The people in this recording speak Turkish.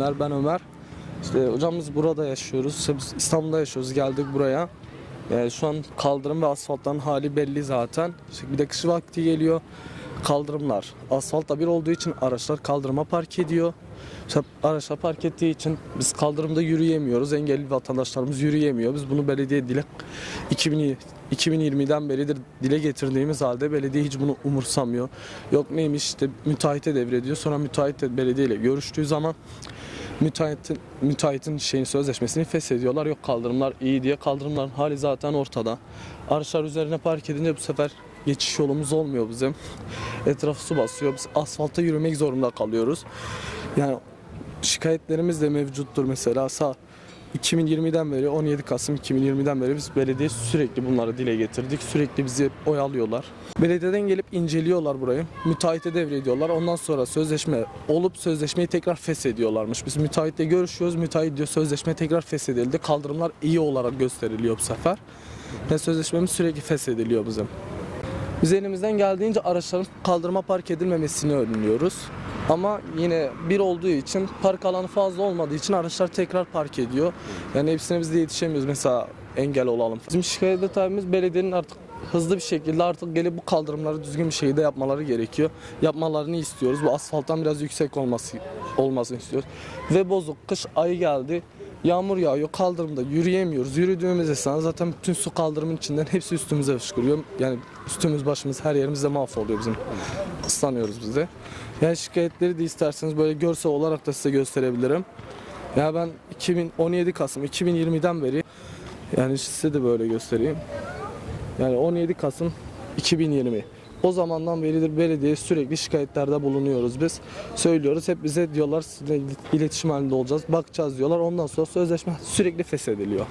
günler ben Ömer. İşte hocamız burada yaşıyoruz. Biz İstanbul'da yaşıyoruz. Geldik buraya. Yani şu an kaldırım ve asfaltların hali belli zaten. İşte bir de kış vakti geliyor. Kaldırımlar asfaltla bir olduğu için araçlar kaldırıma park ediyor. İşte araçlar park ettiği için biz kaldırımda yürüyemiyoruz. Engelli vatandaşlarımız yürüyemiyor. Biz bunu belediye dile 2000 2020'den beridir dile getirdiğimiz halde belediye hiç bunu umursamıyor. Yok neymiş işte müteahhite devrediyor. Sonra müteahhit de belediye ile görüştüğü zaman müteahhitin, müteahhitin şeyin sözleşmesini feshediyorlar. Yok kaldırımlar iyi diye. Kaldırımların hali zaten ortada. Araçlar üzerine park edince bu sefer geçiş yolumuz olmuyor bizim. Etrafı su basıyor. Biz asfalta yürümek zorunda kalıyoruz. Yani şikayetlerimiz de mevcuttur mesela. Sağ 2020'den beri 17 Kasım 2020'den beri biz belediye sürekli bunları dile getirdik. Sürekli bizi oyalıyorlar. Belediyeden gelip inceliyorlar burayı. Müteahhite devrediyorlar. Ondan sonra sözleşme olup sözleşmeyi tekrar feshediyorlarmış. Biz müteahhitle görüşüyoruz. Müteahhit diyor sözleşme tekrar feshedildi. Kaldırımlar iyi olarak gösteriliyor bu sefer. Ve sözleşmemiz sürekli feshediliyor bizim. Biz elimizden geldiğince araçların kaldırıma park edilmemesini önlüyoruz. Ama yine bir olduğu için park alanı fazla olmadığı için araçlar tekrar park ediyor. Yani hepsine biz de yetişemiyoruz mesela engel olalım. Bizim şikayet ettiğimiz belediyenin artık hızlı bir şekilde artık gelip bu kaldırımları düzgün bir şekilde yapmaları gerekiyor. Yapmalarını istiyoruz. Bu asfalttan biraz yüksek olması olmasını istiyoruz. Ve bozuk kış ayı geldi. Yağmur yağıyor, kaldırımda yürüyemiyoruz. Yürüdüğümüz esnada zaten bütün su kaldırımın içinden hepsi üstümüze fışkırıyor. Yani üstümüz, başımız, her yerimiz de mahvoluyor bizim. Islanıyoruz biz de. Yani şikayetleri de isterseniz böyle görsel olarak da size gösterebilirim. Ya ben 2017 Kasım 2020'den beri yani size de böyle göstereyim. Yani 17 Kasım 2020. O zamandan beridir belediye sürekli şikayetlerde bulunuyoruz biz. Söylüyoruz hep bize diyorlar sizinle iletişim halinde olacağız, bakacağız diyorlar. Ondan sonra sözleşme sürekli feshediliyor.